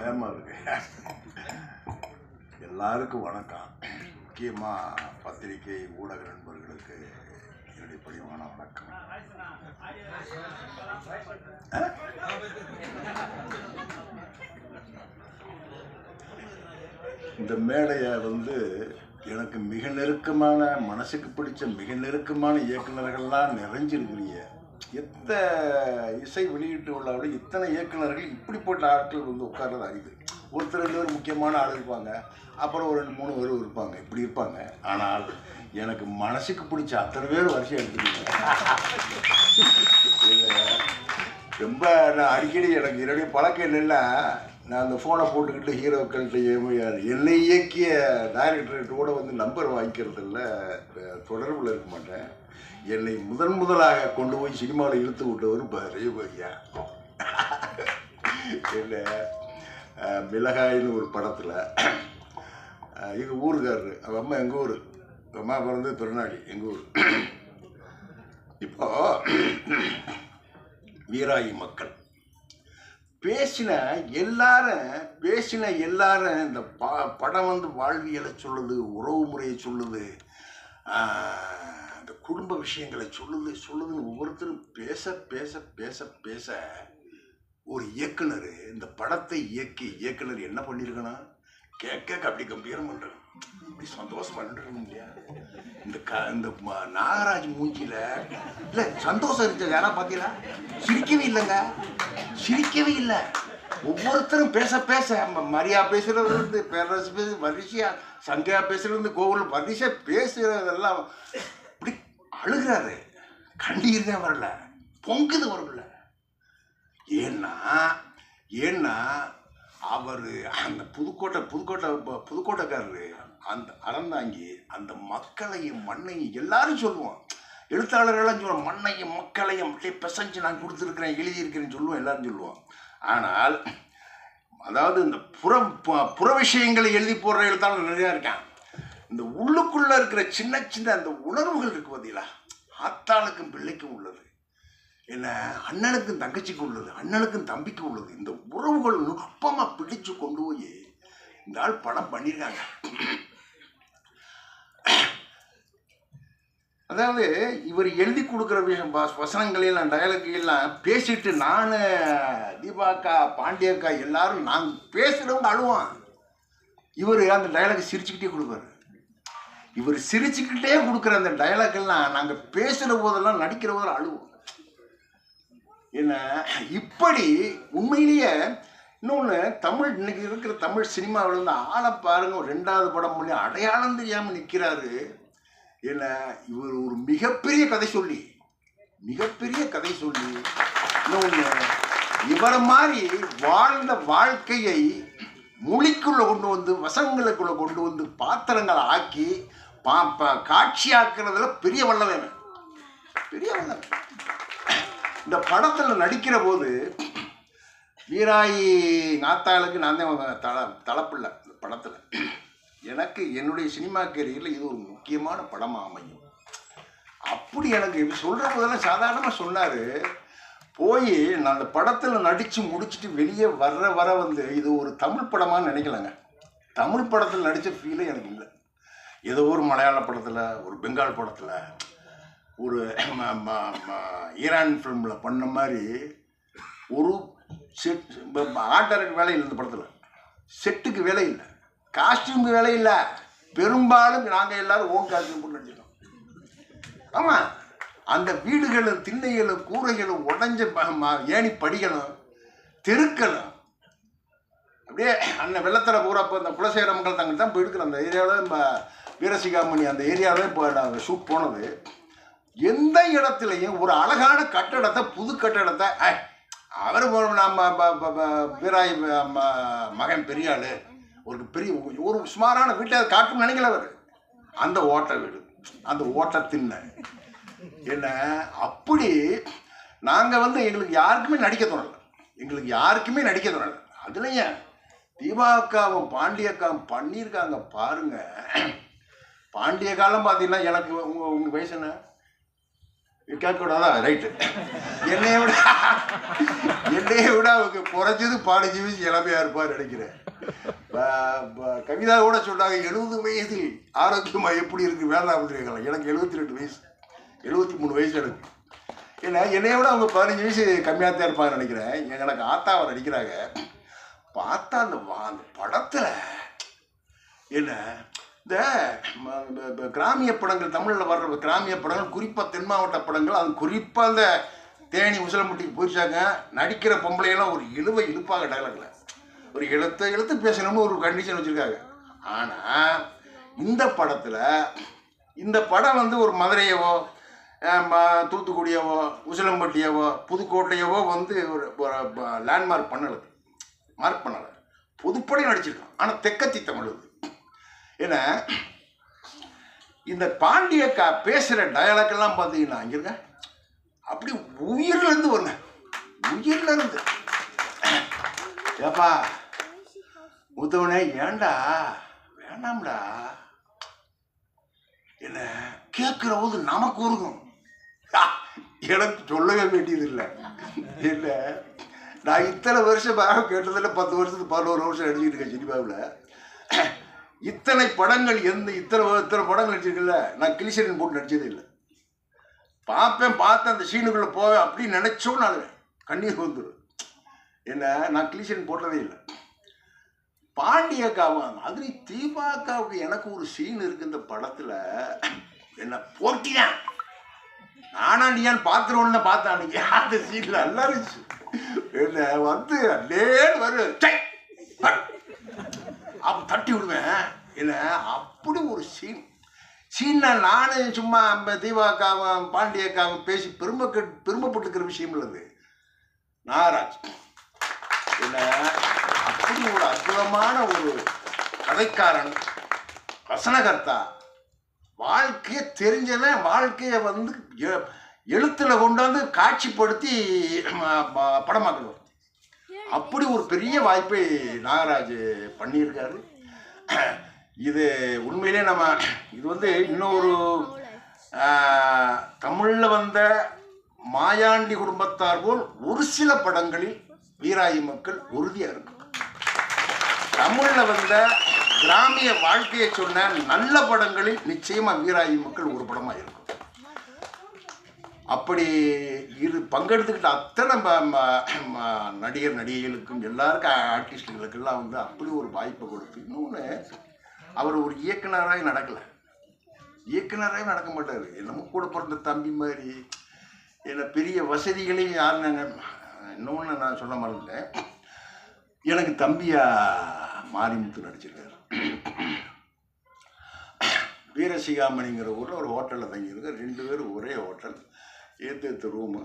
பயமா இருக்கு. எல்லாருக்கும் வணக்கம். முக்கியமாக பத்திரிகை ஊடக நண்பர்களுக்கு என்னுடைய பணிவான வணக்கம். இந்த மேடையை வந்து எனக்கு மிக நெருக்கமான மனசுக்கு பிடிச்ச மிக நெருக்கமான இயக்குனர்கள்லாம் நிறைஞ்சிருக்கிறீங்க. எத்த இசை வெளியீட்டு விழாவில் இத்தனை இயக்குநர்கள் இப்படிப்பட்ட ஆட்கள் வந்து உட்கார்றது அறிவு? ஒருத்தர் ரெண்டு பேர் முக்கியமான ஆள் இருப்பாங்க. அப்புறம் ஒரு ரெண்டு மூணு பேர் இருப்பாங்க. இப்படி இருப்பாங்க. ஆனால் எனக்கு மனசுக்கு பிடிச்ச அத்தனை பேர் வரிசை எடுத்துருக்கீங்க ரொம்ப நான் அடிக்கடி எனக்கு என்னுடைய பழக்கம் என்னென்னா நான் அந்த ஃபோனை போட்டுக்கிட்டு ஹீரோக்கள்கிட்ட ஏமையார் என்னை இயக்கிய டைரக்டர்கிட்ட கூட வந்து நம்பர் வாங்கிக்கிறதில்ல தொடர்பில் இருக்க மாட்டேன். என்னை முதன் முதலாக கொண்டு போய் சினிமாவில் இழுத்து விட்டவர் பெரிய பையா. என்ன? மிளகாய்னு ஒரு படத்தில் இது ஊருக்காரரு. அவன் அம்மா எங்கள் ஊர்? அம்மா பிறந்து பிறநாடி எங்கள் ஊர்? இப்போ வீராயி மக்கள். பேசின எல்லாரும் பேசின எல்லாரும் இந்த ப படம் வந்து வாழ்வியலை சொல்லுது உறவு முறையை சொல்லுது அந்த இந்த குடும்ப விஷயங்களை சொல்லுது சொல்லுதுன்னு ஒவ்வொருத்தரும் பேச பேச பேச பேச ஒரு இயக்குனர் இந்த படத்தை இயக்கி இயக்குனர் என்ன பண்ணியிருக்கணும் கேட்க அப்படி கம்பீரம் பண்ணுறேன் இப்படி சந்தோஷமா நின்றுக்கணும் இல்லையா இந்த க இந்த ம- நாகராஜ் மூஞ்சியில் இல்லை சந்தோஷம் இருந்துச்சு? யாரா பார்த்தீங்களா சிரிக்கவே இல்லைங்க. சிரிக்கவே இல்லை. ஒவ்வொருத்தரும் பேச பேச மரியா பேசுறது இருந்து பேரரசு பேசு வரிசையா சங்கையா பேசுறது இருந்து கோவில் வரிசையா பேசுறதெல்லாம் இப்படி அழுகிறாரு. கண்ணீர் தான் வரல. பொங்குது வரல ஏன்னா ஏன்னா அவர் அந்த புதுக்கோட்டை புதுக்கோட்டை புதுக்கோட்டைக்காரரு அந்த அறந்தாங்கி அந்த மக்களையும் மண்ணையும் எல்லாரும் சொல்லுவோம் எழுத்தாளர்கள்லாம் சொல்லுவோம் மண்ணையும் மக்களையும் அப்படியே பிசைஞ்சு நான் கொடுத்துருக்குறேன் எழுதியிருக்கிறேன்னு சொல்லுவோம் எல்லாரும் சொல்லுவோம். ஆனால் அதாவது இந்த புற புற விஷயங்களை எழுதி போடுற எழுத்தாளர் நிறையா இருக்கான் இந்த உள்ளுக்குள்ள இருக்கிற சின்ன சின்ன அந்த உணர்வுகள் இருக்கு பார்த்தீங்களா ஆத்தாளுக்கும் பிள்ளைக்கும் உள்ளது. என்ன? அண்ணனுக்கும் தங்கச்சிக்கு உள்ளது அண்ணனுக்கும் தம்பிக்கு உள்ளது. இந்த உறவுகள் நுட்பமாக பிடிச்சு கொண்டு போய் இந்த ஆள் படம் பண்ணியிருக்காங்க. அதாவது இவர் எழுதி கொடுக்குற விஷயம் வ- வசனங்களையெல்லாம் டயலாக்கையெல்லாம் பேசிட்டு நான் தீபாக்கா பாண்டியக்கா எல்லாரும் நாங்கள் பேசுகிறவங்க அழுவான். இவர் அந்த டயலாக் சிரிச்சுக்கிட்டே கொடுப்பாரு. இவர் சிரிச்சுக்கிட்டே கொடுக்குற அந்த டயலாக்கெல்லாம் நாங்கள் பேசுகிற போதெல்லாம் நடிக்கிற போதெல்லாம் அழுவோம். என்ன இப்படி உண்மையிலேயே இன்னொன்று தமிழ் இன்னைக்கு இருக்கிற தமிழ் சினிமாவில் வந்து ஆளை பாருங்க ஒரு ரெண்டாவது படம் பண்ணி அடையாளம் தெரியாமல் நிற்கிறாரு என்ன? இவர் ஒரு மிகப்பெரிய கதை சொல்லி மிகப்பெரிய கதை சொல்லி இன்னொன்று இவரை மாதிரி வாழ்ந்த வாழ்க்கையை மொழிக்குள்ள கொண்டு வந்து வசங்களுக்குள்ள கொண்டு வந்து பாத்திரங்களை ஆக்கி பா காட்சியாக்குறதுல பெரிய வல்லவன் பெரிய வல்லவன் இந்த படத்தில் நடிக்கிற போது வீராயி நாத்தாளுக்கு நான் தான் தள தலைப்பில்லை இந்த படத்தில். எனக்கு என்னுடைய சினிமா கேரியரில் இது ஒரு முக்கியமான படமாக அமையும். அப்படி எனக்கு சொல்கிற போதெல்லாம் சாதாரணமாக சொன்னார். போய் நான் அந்த படத்தில் நடித்து முடிச்சுட்டு வெளியே வர்ற வர வந்து இது ஒரு தமிழ் படமாக நினைக்கலங்க. தமிழ் படத்தில் நடித்த ஃபீலே எனக்கு இல்லை. ஏதோ ஒரு மலையாள படத்தில் ஒரு பெங்கால் படத்தில் ஒரு ஈரான் ஃபிலிமில் பண்ண மாதிரி ஒரு செட் ஆட்டருக்கு வேலை இல்லை இந்த படத்தில். செட்டுக்கு வேலை இல்லை. காஸ்டியூம் வேலை இல்லை. பெரும்பாலும் நாங்கள் எல்லாரும் ஓன் காஸ்டியூம் போட்டு நடிச்சிட்டோம் ஆமாம் அந்த வீடுகளும் திண்ணைகளும் கூரைகளும் உடஞ்ச ம- ஏணி படிகளும் தெருக்களும் அப்படியே அந்த வெள்ளத்தில் பூரா இந்த குலசேகர மக்கள் தங்கள் தான் போயிருக்கிற அந்த ஏரியாவில் நம்ம வீரசிகாமணி அந்த ஏரியாவில் இப்போ நாங்கள் ஷூட் போனது. எந்த இடத்துலையும் ஒரு அழகான கட்டடத்தை புது கட்டடத்தை அவர் நம்ம ப- ப- ப- வீராய் ம- மகன் பெரியாள் ஒரு பெரிய ஒரு சுமாரான வீட்டை காட்டும் நினைக்கல அவர். அந்த ஓட்ட வீடு அந்த ஓட்ட திண்ணை. என்ன அப்படி நாங்கள் வந்து எங்களுக்கு யாருக்குமே நடிக்க தோணலை. எங்களுக்கு யாருக்குமே நடிக்க தோணலை. அதுலயும் தீபாக்காவும் பாண்டியக்காவும் பண்ணியிருக்காங்க பாருங்க. பாண்டிய காலம் பார்த்தீங்கன்னா எனக்கு உங்கள் உங்கள் வயசு என்ன? கேட்கக்கூடாதா ரைட்டு என்னைய விட என்னைய விட அவங்க குறைஞ்சது பாடி வயசு இளமையாக இருப்பார் நினைக்கிறேன். கவிதா கூட சொன்னாங்க எழுபது வயதில் ஆரோக்கியமாக எப்படி இருக்கு வேண்டாம் கேட்கலாம் எனக்கு எழுபத்தி ரெண்டு வயசு எழுபத்தி மூணு வயசு எனக்கு. ஏன்னா என்னைய விட அவங்க பதினஞ்சு வயசு கம்மியாக தான் இருப்பாங்க நினைக்கிறேன் எனக்கு ஆத்தாவை நடிக்கிறாங்க பார்த்தா அந்த வா- அந்த படத்தில் என்ன இந்த கிராமிய படங்கள் தமிழில் வர்ற கிராமிய படங்கள் குறிப்பாக தென் மாவட்ட படங்கள் அது குறிப்பாக அந்த தேனி உசிலம்பட்டிக்கு போயிச்சாங்க நடிக்கிற பொம்பளையெல்லாம் ஒரு இழுவை இழுப்பாக டைலாக்ல ஒரு எழுத்து எழுத்து பேசணும்னு ஒரு கண்டிஷன் வச்சுருக்காங்க. ஆனால் இந்த படத்தில் இந்த படம் வந்து ஒரு மதுரையவோ ம- தூத்துக்குடியவோ உசிலம்பட்டியவோ புதுக்கோட்டையவோ வந்து ஒரு லேண்ட்மார்க் பண்ணலை. மார்க் பண்ணலை. புதுப்படி நடிச்சிருக்கான். ஆனால் தெக்கத்தி தமிழ் அது. ஏன்னா இந்த பாண்டியக்கா பேசுகிற டயலாக் எல்லாம் பார்த்தீங்கன்னா இங்க அப்படி உயிர்லேருந்து வருங்க. உயிர்ல ஏப்பா முத்தவனே ஏண்டா வேண்டாம்டா என்ன கேட்குற போது நமக்கு உருகும். எனக்கு சொல்லவே வேண்டியது இல்லை. இல்லை நான் இத்தனை வருஷமாக கேட்டதில்லை பத்து வருஷத்துக்கு பதினோரு வருஷம் நடிச்சுட்டு இருக்கேன் சினிமாவில். இத்தனை படங்கள் எந்த இத்தனை இத்தனை படங்கள் நடிச்சிருக்குல்ல? நான் கிளிசரின் போட்டு நடிச்சதே இல்லை. பார்ப்பேன் பார்த்து அந்த சீனுக்குள்ளே போவேன் அப்படின்னு நினச்சோன்னு அழுவேன் கண்ணீர் வந்துடும் என்ன? நான் கிளிசரின் போட்டதே இல்லை. பாண்டியக்காவும் மாதிரி தீபாக்காவுக்கு எனக்கு ஒரு சீன் இருக்கு இந்த படத்தில். என்ன? போட்டிதான் நீயான் பார்த்துருவோன்னு பார்த்தேன் அன்னைக்கு. அந்த சீனில் நல்லா இருந்துச்சு. என்ன? வந்து லேன்னு வரும் வரு. அப்போ தட்டி விடுவேன். என்ன அப்படி ஒரு சீன் சீன்னா நானும் சும்மா நம்ம தீபாக்காவும் பாண்டியக்காவும் பேசி பெருமை பெருமைப்பட்டுக்கிற விஷயம் இல்லது நாகராஜ். என்ன அப்படி ஒரு அற்புதமான ஒரு கதைக்காரன் வசனகர்த்தா வாழ்க்கையை தெரிஞ்சவன் வாழ்க்கையை வந்து எ- எழுத்துல கொண்டாந்து காட்சிப்படுத்தி ம- படமாக்கணும் அப்படி ஒரு பெரிய வாய்ப்பை நாகராஜ் பண்ணியிருக்காரு. இது உண்மையிலே நம்ம இது வந்து இன்னொரு தமிழில் வந்த மாயாண்டி குடும்பத்தார் போல் ஒரு சில படங்களில் வீராயி மக்கள் உறுதியாக இருக்கும் தமிழில் வந்த கிராமிய வாழ்க்கையை சொன்ன நல்ல படங்களில் நிச்சயமாக வீராயி மக்கள் ஒரு படமாக இருக்கும். அப்படி இது பங்கெடுத்துக்கிட்ட அத்தனை ம- ம- நடிகர் நடிகைகளுக்கும் எல்லாருக்கும் ஆர்டிஸ்டுகளுக்கெல்லாம் வந்து அப்படி ஒரு வாய்ப்பை கொடுத்து இன்னொன்று அவர் ஒரு இயக்குனராக நடக்கலை. இயக்குனராக நடக்க மாட்டார். என்னமோ கூட பிறந்த தம்பி மாதிரி. என்ன பெரிய வசதிகளையும் யார் நாங்கள் இன்னொன்று நான் சொல்ல மறந்துட்டேன். எனக்கு தம்பியா மாரிமுத்து நடிச்சிருக்காரு. வீரசிகாமணிங்கிற ஊரில் ஒரு ஹோட்டலில் தங்கியிருக்கேன் ரெண்டு பேரும் ஒரே ஹோட்டல். ஏற்று ஏற்று ரூமு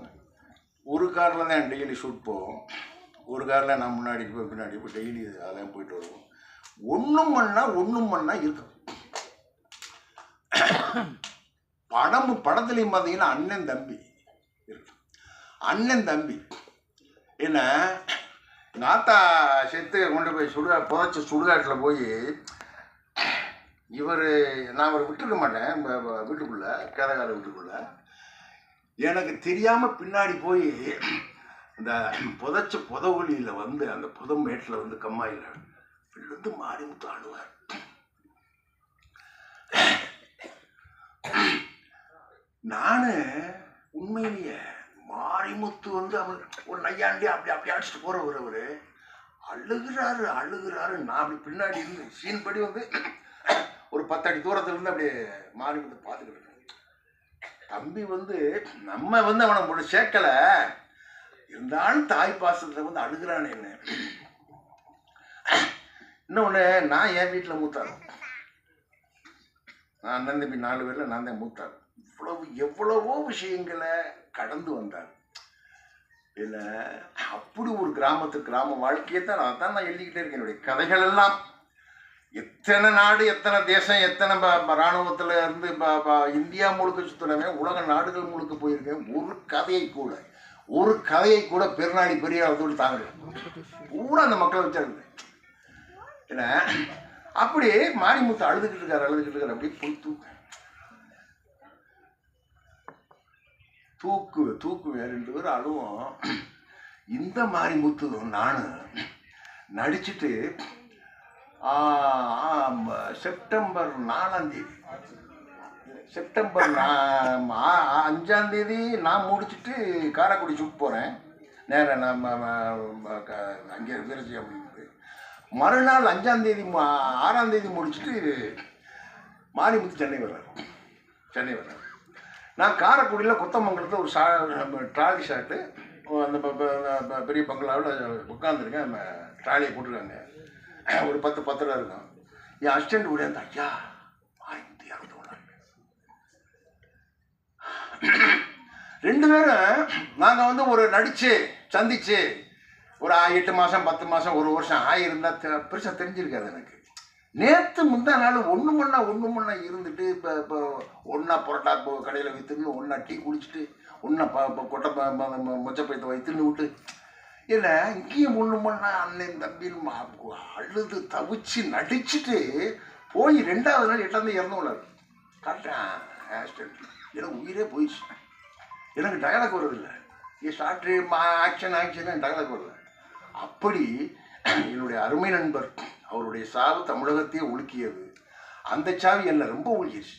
ஒரு காரில் தான் டெய்லி ஷூட் போவோம். ஒரு காரில் நான் முன்னாடி போய் பின்னாடி போய் டெய்லி அதெல்லாம் போயிட்டு வருவோம். ஒன்றும் பண்ணால் ஒன்றும் பண்ணால் இருக்கும். படம் படத்துலையும் பார்த்தீங்கன்னா அண்ணன் தம்பி இருக்கு அண்ணன் தம்பி. என்ன? நாத்தா செத்து கொண்டு போய் சுடுகா புதைச்ச சுடுகாட்டில் போய் இவர் நான் அவரை விட்டுருக்க மாட்டேன். வீட்டுக்குள்ளே வ- வீட்டுக்குள்ள கேதகார எனக்கு தெரியாமல் பின்னாடி போய் இந்த புதைச்ச புதவுலியில் வந்து அந்த புதமேட்டில் வந்து கம்மாயில் விழுந்து மாறி முத்து ஆடுவார் நான் உண்மையிலேயே மாரிமுத்து வந்து அவர் ஒரு நையாண்டி அப்படி அப்படி அடிச்சுட்டு போகிறவர் அவர் அழுகிறாரு அழுகிறாரு நான் அப்படி பின்னாடி இருந்து சீன் படி வந்து ஒரு பத்தடி தூரத்துல இருந்து அப்படியே மாரிமுத்து பார்த்துக்கிட்டு இருக்கேன். தம்பி வந்து நம்ம வந்து அவனை முடி சேர்க்கல. இருந்தாலும் தாய் பாசத்தில் வந்து அழுகிறான் என்ன இன்னொன்று நான் என் வீட்டில் மூத்தாரு நான் அண்ணன் தம்பி நாலு பேரில் நான் தான் மூத்தார் இவ்வளவு எவ்வளவோ விஷயங்களை கடந்து வந்தார் இல்லை அப்படி ஒரு கிராமத்து கிராம வாழ்க்கையை தான் நான் தான் நான் எழுதிக்கிட்டே இருக்கேன். என்னுடைய கதைகள் எல்லாம். இத்தனை நாடு எத்தனை தேசம் எத்தனை ப- இருந்து இந்தியா முழுக்க சுற்றினவன் உலக நாடுகள் முழுக்க போயிருக்கேன் ஒரு கதையை கூட ஒரு கதையை கூட பெருநாடி பெரிய தோடு தாங்க பூரா அந்த மக்களை வச்சிருந்தேன் ஏன்னா அப்படி மாரிமுத்து அழுதுகிட்டு இருக்காரு அழுதுகிட்டு இருக்காரு அப்படியே போய் தூக்கு. தூக்கு தூக்கு ரெண்டு பேரும் அழுவோம் இந்த மாரிமுத்து நான் நடிச்சுட்டு செப்டம்பர் நாலாம் தேதி. செப்டம்பர் அஞ்சாம் தேதி நான் முடிச்சிட்டு காரைக்குடி சுட்டு போகிறேன் நேராக நம்ம அங்கே வீரஜி மறுநாள் அஞ்சாம் தேதி ஆறாம் தேதி முடிச்சுட்டு மாரிமுத்து சென்னை வர்றாரு சென்னை வர்றாரு நான் காரைக்குடியில் கொத்தமங்கலத்தில் ஒரு சா ட்ராலி ஷாட்டு அந்த பெரிய பங்களாவில் உட்காந்துருக்கேன் ட்ராலியை போட்டிருக்காங்க. ஒரு பத்து பத்திரம் இருக்கும். என் அசிஸ்டண்ட் உடையா ஐயா ஆயிரத்தி இறந்து ரெண்டு பேரும் நாங்கள் வந்து ஒரு நடிச்சு சந்திச்சு ஒரு எட்டு மாதம் பத்து மாதம் ஒரு வருஷம் ஆகியிருந்தா பெருசாக தெரிஞ்சிருக்காது எனக்கு. நேற்று முந்தா நாள் ஒன்று மண்ணா ஒன்று மண்ணா இருந்துட்டு இப்போ இப்போ ஒன்றா புரோட்டா இப்போ கடையில் விற்றுன்னு ஒன்றா டீ குடிச்சிட்டு ஒன்றா ப கொட்டை ப- மொச்சப்பயத்தை வைத்துன்னு விட்டு இல்லை இங்கேயும் ஒன்று மண்ணா அண்ணன் தம்பின்னு மா- அழுது தவிச்சு நடிச்சுட்டு போய் ரெண்டாவது நாள் எட்டாந்து இறந்துள்ளார் கரெக்டாக ஆக்சிடென்ட் எனக்கு உயிரே போயிடுச்சு. எனக்கு டயலாக் வருதில்லை ஏ மா ஆக்ஷன் ஆக்ஷன் டயலாக் வரல அப்படி என்னுடைய அருமை நண்பர் அவருடைய சாவு தமிழகத்தையே ஒழுக்கியது அந்த சாவி என்னை ரொம்ப ஒழுகிடுச்சு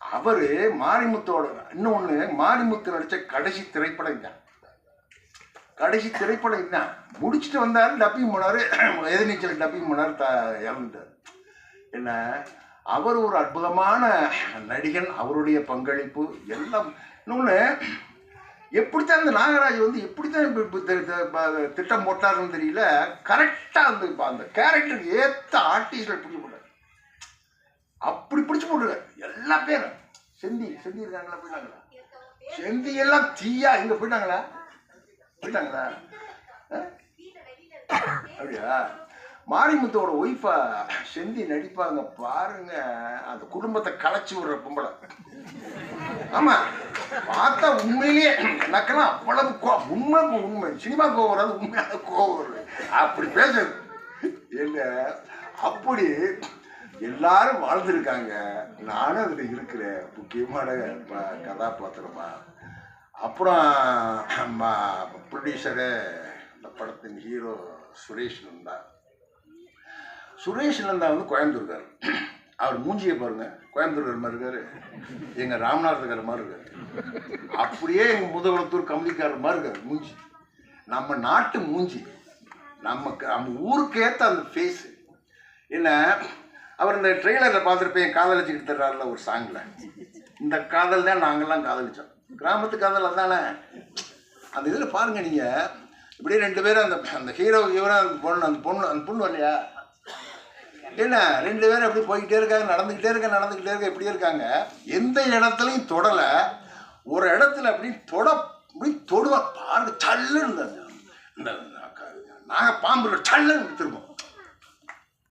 அவர் மாரிமுத்தோட இன்னொன்று மாரிமுத்து நடித்த கடைசி திரைப்படம் தான் கடைசி திரைப்படம் இதுதான் முடிச்சுட்டு வந்தார் டப்பிங் போனார் எதிர்நீச்சல் டப்பிங் போனார் த இறந்துட்டார். என்ன? அவர் ஒரு அற்புதமான நடிகன் அவருடைய பங்களிப்பு எல்லாம். இன்னொன்று எப்படித்தான் அந்த நாகராஜ் வந்து எப்படித்தான் இப்ப- இப்ப தி- தி- ப- திட்டம் போட்டாருன்னு தெரியல கரெக்டாக அந்த அந்த கேரக்டருக்கு ஏற்ற ஆர்டிஸ்டை பிடிச்சி போட்டார். அப்படி பிடிச்சி போட்டுருக்காரு. எல்லா பேரும். செந்தி செந்தி இருக்காங்களா போயிட்டாங்களா? செந்தி எல்லாம் தீயா இங்கே போயிட்டாங்களா? போயிட்டாங்களா? அப்படியா? மாரிமுத்தோட ஒய்ஃபா செந்தி நடிப்பாங்க பாருங்க. அந்த குடும்பத்தை கலைச்சி விடுற பொம்பளை. ஆமா. பார்த்தா உண்மையிலேயே எனக்கெல்லாம் அவ்வளவு கோ உண்மை உண்மை. சினிமா கோவம் வராது உண்மையான கோவம் வருது. அப்படி பேசுறது. இல்ல அப்படி எல்லாரும் வாழ்ந்திருக்காங்க. நானும் அதில் இருக்கிறேன். முக்கியமான கதாபாத்திரமா. அப்புறம் ப்ரொடியூசரு இந்த படத்தின் ஹீரோ சுரேஷ் நந்தா. சுரேஷ் நந்தா வந்து கோயம்புத்தூர்கார் அவர் மூஞ்சியை பாருங்க கோயம்புத்தூர் மாதிரி இருக்காரு. எங்கள் ராமநாதக்கார மாதிரி இருக்காரு. அப்படியே எங்கள் முதுகுளத்தூர் கம்பளிக்காரர் மாதிரி இருக்காரு மூஞ்சி. நம்ம நாட்டு மூஞ்சி. நம்ம நம்ம ஊருக்கேற்ற அந்த ஃபேஸு என்ன அவர் இந்த ட்ரெய்லரில் பார்த்துருப்பேன் காதலிச்சுக்கிட்டு தர்றாருல ஒரு சாங்கில் இந்த காதல் தான் நாங்கள்லாம் காதலிச்சோம். கிராமத்து காதல் அதானே அந்த இதில் பாருங்க நீங்கள் இப்படியே ரெண்டு பேரும் அந்த அந்த ஹீரோ ஹீரோ அந்த பொண்ணு அந்த பொண்ணு அந்த பொண்ணு வரலையா? என்ன ரெண்டு பேரும் அப்படி போய்கிட்டே இருக்காங்க நடந்துக்கிட்டே இருக்க நடந்துக்கிட்டே இருக்க இப்படியே இருக்காங்க? எந்த இடத்துலையும் தொடலை. ஒரு இடத்துல அப்படி தொட அப்படி தொடுவேன் பாருங்க சல்லுன்னு இந்த இந்த நாங்கள் பாம்பு சல்லுன்னு திரும்பும்.